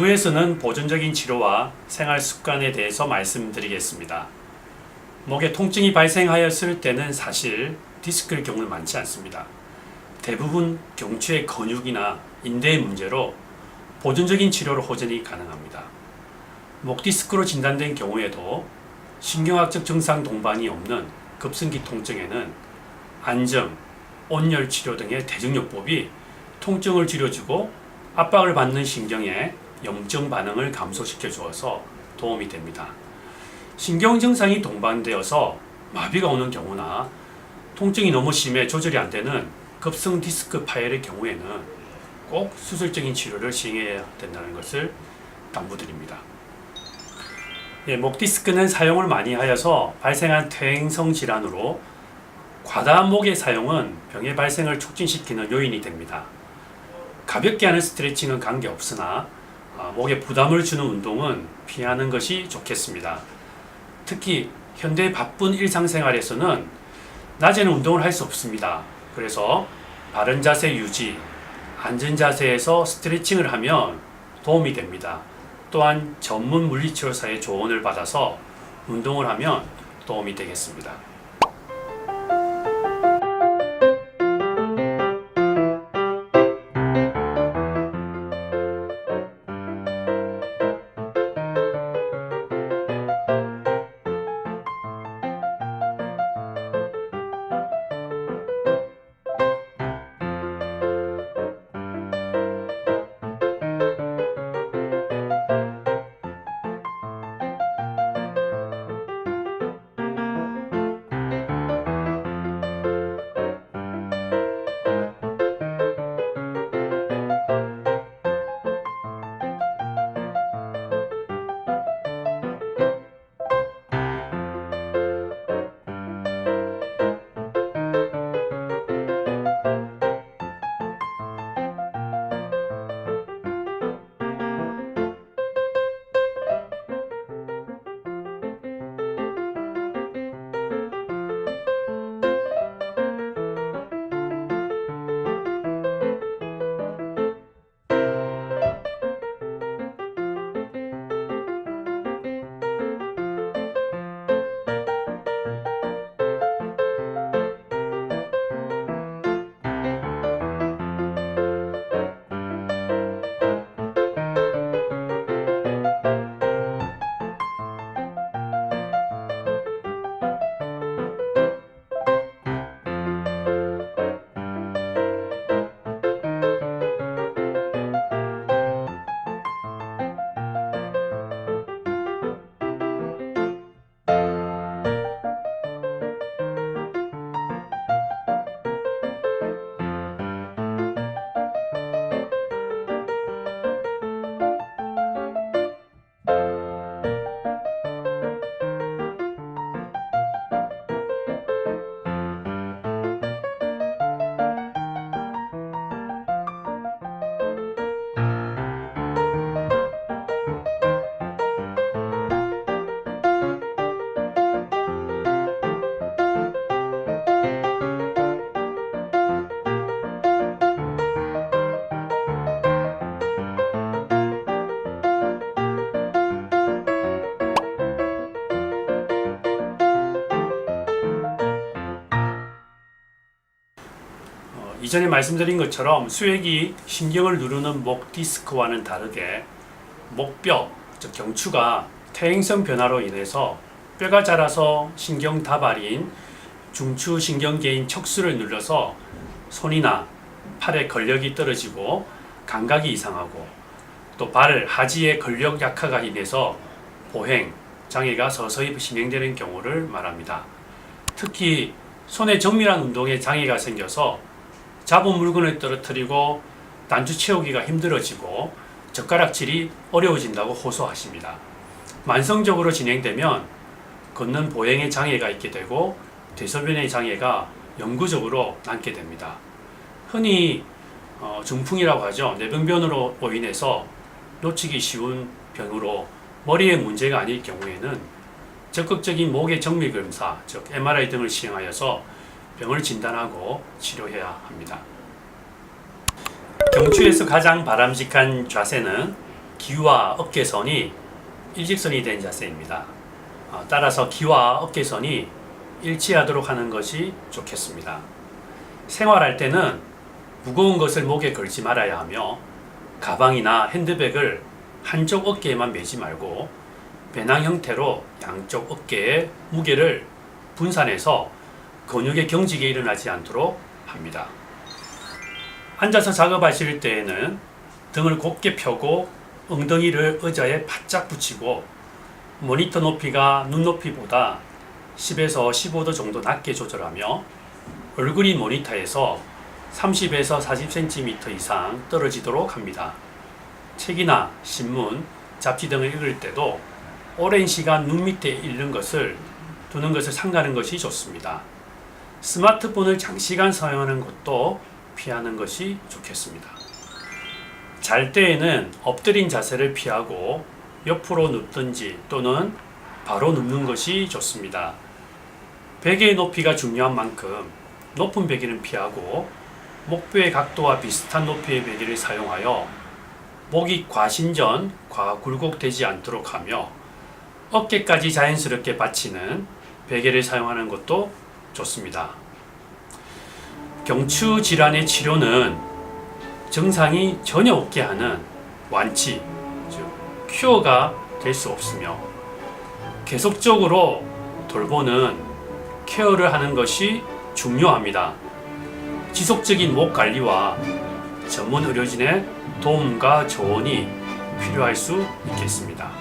2부에서는 보존적인 치료와 생활 습관에 대해서 말씀드리겠습니다. 목에 통증이 발생하였을 때는 사실 디스크의 경우는 많지 않습니다. 대부분 경추의 근육이나 인대의 문제로 보존적인 치료로 호전이 가능합니다. 목 디스크로 진단된 경우에도 신경학적 증상 동반이 없는 급성기 통증에는 안정, 온열 치료 등의 대증요법이 통증을 줄여주고 압박을 받는 신경의 염증 반응을 감소시켜 주어서 도움이 됩니다. 신경 증상이 동반되어서 마비가 오는 경우나 통증이 너무 심해 조절이 안 되는 급성 디스크 파열의 경우에는 꼭 수술적인 치료를 시행해야 된다는 것을 당부드립니다. 예, 목 디스크는 사용을 많이 하여서 발생한 퇴행성 질환으로 과다한 목의 사용은 병의 발생을 촉진시키는 요인이 됩니다. 가볍게 하는 스트레칭은 관계없으나 아, 목에 부담을 주는 운동은 피하는 것이 좋겠습니다. 특히 현대 바쁜 일상생활에서는 낮에는 운동을 할 수 없습니다. 그래서 바른 자세 유지, 앉은 자세에서 스트레칭을 하면 도움이 됩니다. 또한 전문 물리치료사의 조언을 받아서 운동을 하면 도움이 되겠습니다. 이전에 말씀드린 것처럼 수액이 신경을 누르는 목 디스크와는 다르게 목뼈, 즉 경추가 퇴행성 변화로 인해서 뼈가 자라서 신경 다발인 중추 신경계인 척수를 눌러서 손이나 팔의 근력이 떨어지고 감각이 이상하고 또 발 하지의 근력 약화가 인해서 보행 장애가 서서히 진행되는 경우를 말합니다. 특히 손의 정밀한 운동에 장애가 생겨서 잡은 물건을 떨어뜨리고 단추 채우기가 힘들어지고 젓가락질이 어려워진다고 호소하십니다. 만성적으로 진행되면 걷는 보행에 장애가 있게 되고 대소변의 장애가 영구적으로 남게 됩니다. 흔히 어, 중풍이라고 하죠. 뇌병변으로 인해서 놓치기 쉬운 병으로 머리에 문제가 아닐 경우에는 적극적인 목의 정밀 검사, 즉 MRI 등을 시행하여서 병을 진단하고 치료해야 합니다. 경추에서 가장 바람직한 자세는 귀와 어깨선이 일직선이 된 자세입니다. 어, 따라서 귀와 어깨선이 일치하도록 하는 것이 좋겠습니다. 생활할 때는 무거운 것을 목에 걸지 말아야 하며 가방이나 핸드백을 한쪽 어깨에만 매지 말고 배낭 형태로 양쪽 어깨에 무게를 분산해서 근육의 경직이 일어나지 않도록 합니다. 앉아서 작업하실 때에는 등을 곧게 펴고 엉덩이를 의자에 바짝 붙이고 모니터 높이가 눈높이보다 10에서 15도 정도 낮게 조절하며 얼굴이 모니터에서 30에서 40cm 이상 떨어지도록 합니다. 책이나 신문, 잡지 등을 읽을 때도 오랜 시간 눈 밑에 읽는 것을 두는 것을 삼가는 것이 좋습니다. 스마트폰을 장시간 사용하는 것도 피하는 것이 좋겠습니다. 잘 때에는 엎드린 자세를 피하고 옆으로 눕든지 또는 바로 눕는 것이 좋습니다. 베개의 높이가 중요한 만큼 높은 베개는 피하고 목뼈의 각도와 비슷한 높이의 베개를 사용하여 목이 과신전, 과굴곡되지 않도록 하며 어깨까지 자연스럽게 받치는 베개를 사용하는 것도 좋습니다. 경추 질환의 치료는 증상이 전혀 없게 하는 완치, 즉 큐어가 될 수 없으며 계속적으로 돌보는 케어를 하는 것이 중요합니다. 지속적인 목 관리와 전문 의료진의 도움과 조언이 필요할 수 있겠습니다.